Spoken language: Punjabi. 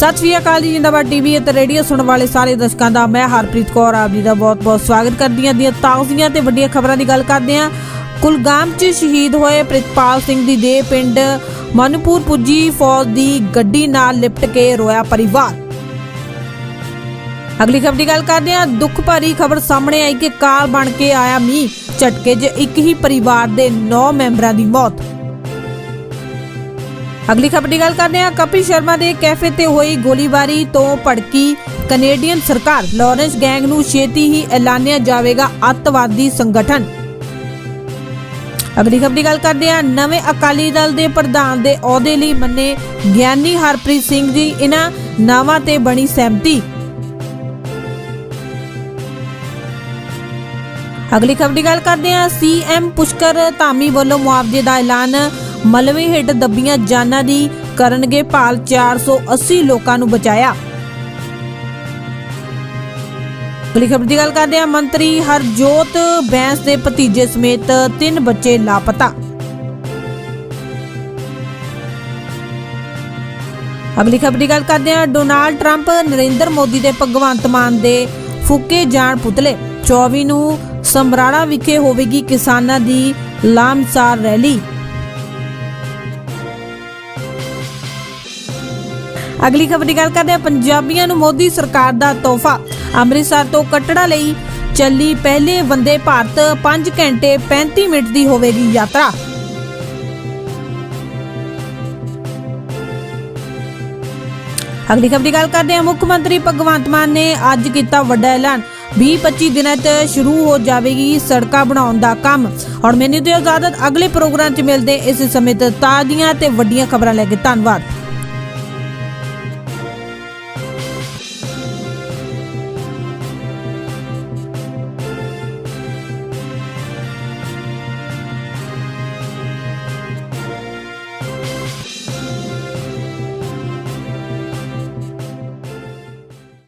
ਸਤਿ ਸ਼੍ਰੀ ਅਕਾਲ ਜੀ, ਜਿੰਦਾਬਾਦ ਟੀਵੀ ਅਤੇ ਰੇਡੀਓ ਸੁਣਨ ਵਾਲੇ ਸਾਰੇ ਦਰਸ਼ਕਾਂ ਦਾ, ਮੈਂ ਹਰਪ੍ਰੀਤ ਕੌਰ, ਆਪ ਜੀ ਦਾ ਬਹੁਤ-ਬਹੁਤ ਸਵਾਗਤ ਕਰਦੀ ਹਾਂ। ਦੀਆਂ ਤਾਜ਼ੀਆਂ ਤੇ ਵੱਡੀਆਂ ਖਬਰਾਂ ਦੀ ਗੱਲ ਕਰਦੇ ਹਾਂ। ਕੁਲਗਾਮ 'ਚ ਸ਼ਹੀਦ ਹੋਏ ਪ੍ਰਿਤਪਾਲ ਸਿੰਘ ਦੀ ਦੇਹ ਪਿੰਡ ਮਨਪੂਰ ਪੁੱਜੀ ਫੌਜ ਦੀ ਗੱਡੀ ਨਾਲ ਲਿਪਟ ਕੇ ਰੋਇਆ ਪਰਿਵਾਰ। ਅਗਲੀ ਖਬਰ ਦੀ ਗੱਲ ਕਰਦੇ ਹਾਂ। ਦੁੱਖ ਭਰੀ ਖਬਰ ਸਾਹਮਣੇ ਆਈ ਕਿ ਕਾਰ ਬਣ ਕੇ ਆਇਆ ਮੀਂਹ। ਝਟਕੇ 'ਚ ਇੱਕ ਹੀ ਪਰਿਵਾਰ ਦੇ 9 ਮੈਂਬਰਾਂ ਦੀ ਮੌਤ। ਅਗਲੀ ਖਬਰ ਦੀ ਗੱਲ ਕਰਦੇ ਹਾਂ। ਕਪਿਲ ਸ਼ਰਮਾ ਦੇ ਕੈਫੇ ਤੇ ਹੋਈ ਗੋਲੀਬਾਰੀ ਤੋਂ ਭੜਕੀ ਕੈਨੇਡੀਅਨ ਸਰਕਾਰ। ਲਾਰੈਂਸ ਗੈਂਗ ਨੂੰ ਛੇਤੀ ਹੀ ਐਲਾਨਿਆ ਜਾਵੇਗਾ ਅੱਤਵਾਦੀ ਸੰਗਠਨ। ਅਗਲੀ ਖਬਰ ਦੀ ਗੱਲ ਕਰਦੇ ਹਾਂ। ਨਵੇਂ ਅਕਾਲੀ ਦਲ ਦੇ ਪ੍ਰਧਾਨ ਦੇ ਅਹੁਦੇ ਲਈ ਮੰਨੇ ਗਿਆਨੀ ਹਰਪ੍ਰੀਤ ਸਿੰਘ ਜੀ ਇਹਨਾਂ ਨਾਵਾਂ ਤੇ ਬਣੀ ਸਹਿਮਤੀ। ਅਗਲੀ ਖਬਰ ਦੀ ਗੱਲ ਕਰਦੇ ਹਾਂ। ਸੀਐਮ ਪੁਸ਼ਕਰ ਧਾਮੀ ਵੱਲੋਂ ਮੁਆਵਜ਼ੇ ਦਾ ਐਲਾਨ ਮਲਵੇ ਹੇਠ ਦੱਬੀਆਂ ਜਾਨਾਂ ਦੀ ਕਰਨਗੇ ਭਾਲ 480 ਲੋਕਾਂ ਨੂੰ ਬਚਾਇਆ। ਅਗਲੀ ਖਬਰ ਦੀ ਗੱਲ ਕਰਦੇ ਹਾਂ, ਮੰਤਰੀ ਹਰਜੋਤ ਬੈਂਸ ਦੇ ਭਤੀਜੇ ਸਮੇਤ ਤਿੰਨ ਬੱਚੇ ਲਾਪਤਾ। ਅਗਲੀ ਖਬਰ ਦੀ ਗੱਲ ਕਰਦੇ ਹਾਂ, ਡੋਨਾਲਡ ਟਰੰਪ ਨਰਿੰਦਰ ਮੋਦੀ ਦੇ ਭਗਵੰਤ ਮਾਨ ਦੇ ਫੂਕੇ ਜਾਣ ਪੁਤਲੇ। 24 ਨੂੰ ਸਮਰਾੜਾ ਵਿਖੇ ਹੋਵੇਗੀ ਕਿਸਾਨਾਂ ਦੀ ਲਾਮਸਾਰ ਰੈਲੀ। ਅਗਲੀ ਖਬਰ ਦੀ ਗੱਲ ਕਰਦੇ ਹਾਂ, ਪੰਜਾਬੀਆਂ ਨੂੰ ਮੋਦੀ ਸਰਕਾਰ ਦਾ ਤੋਹਫਾ। ਅੰਮ੍ਰਿਤਸਰ ਤੋਂ ਕਟੜਾ ਲਈ ਚੱਲੀ ਪਹਿਲੇ ਵੰਦੇ ਭਾਰਤ 5 ਘੰਟੇ 35 ਮਿੰਟ ਦੀ ਹੋਵੇਗੀ ਯਾਤਰਾ। ਅਗਲੀ ਖਬਰ ਦੀ ਗੱਲ ਕਰਦੇ ਹਾਂ, ਮੁੱਖ ਮੰਤਰੀ ਭਗਵੰਤ ਮਾਨ ਨੇ ਅੱਜ ਕੀਤਾ ਵੱਡਾ ਐਲਾਨ। 20-25 ਦਿਨਾਂ 'ਚ ਸ਼ੁਰੂ ਹੋ ਜਾਵੇਗੀ ਸੜਕਾਂ ਬਣਾਉਣ ਦਾ ਕੰਮ। ਔਰ ਮੈਨੂੰ ਦਿਓ ਇਜਾਜ਼ਤ, ਅਗਲੇ ਪ੍ਰੋਗਰਾਮ 'ਚ ਮਿਲਦੇ ਇਸ ਸਮੇਂ ਤੇ ਤਾਜ਼ੀਆਂ ਤੇ ਵੱਡੀਆਂ ਖਬਰਾਂ ਲੈ ਕੇ ਧੰਨਵਾਦ।